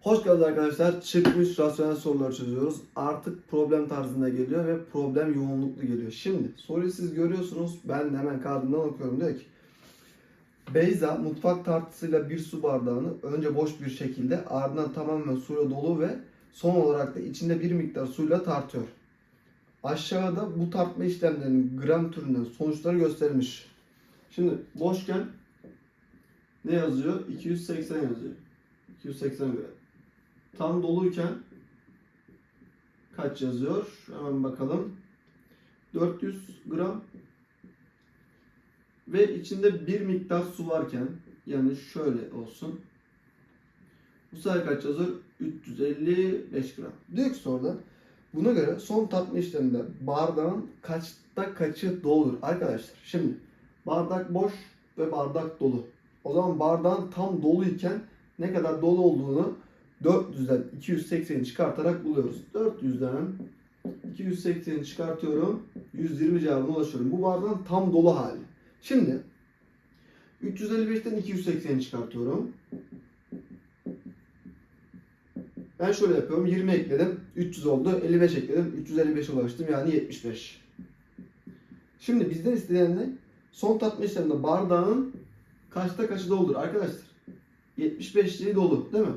Hoş geldiniz arkadaşlar. Çıkmış rasyonel soruları çözüyoruz. Artık problem tarzında geliyor ve problem yoğunluklu geliyor. Şimdi soruyu siz görüyorsunuz. Ben de hemen kağıdımdan okuyorum. Diyor ki Beyza mutfak tartısıyla bir su bardağını önce boş bir şekilde ardından tamamen suyla dolu ve son olarak da içinde bir miktar suyla tartıyor. Aşağıda bu tartma işlemlerinin gram türünden sonuçları gösterilmiş. Şimdi boşken ne yazıyor? 280 yazıyor. 280 gram. Tam doluyken kaç yazıyor? Hemen bakalım. 400 gram ve içinde bir miktar su varken yani şöyle olsun. Bu sefer kaç yazıyor? 355 gram. Diyor ki soruda buna göre son tatma işleminde bardağın kaçta kaçı doludur? Arkadaşlar şimdi bardak boş ve bardak dolu. O zaman bardağın tam doluyken ne kadar dolu olduğunu 400'den 280'i çıkartarak buluyoruz. 400'den 280'i çıkartıyorum. 120 cevabına ulaşıyorum. Bu bardağın tam dolu hali. Şimdi 355'ten 280'i çıkartıyorum. Ben şöyle yapıyorum. 20 ekledim. 300 oldu. 55 ekledim. 355'e ulaştım. Yani 75. Şimdi bizden istenen ne? Son tatma işleminde bardağın kaçta kaçı doludur arkadaşlar? 75'liği dolu değil mi?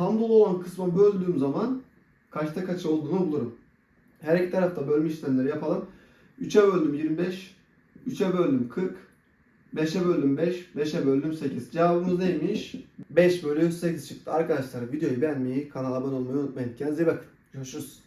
Tam dolu olan kısma böldüğüm zaman kaçta kaç olduğunu bulurum. Her iki tarafta bölme işlemleri yapalım. 3'e böldüm 25, 3'e böldüm 40, 5'e böldüm 5, 5'e böldüm 8. Cevabımız neymiş? 5 bölü 8 çıktı. Arkadaşlar videoyu beğenmeyi, kanala abone olmayı unutmayın. Kendinize iyi bakın. Görüşürüz.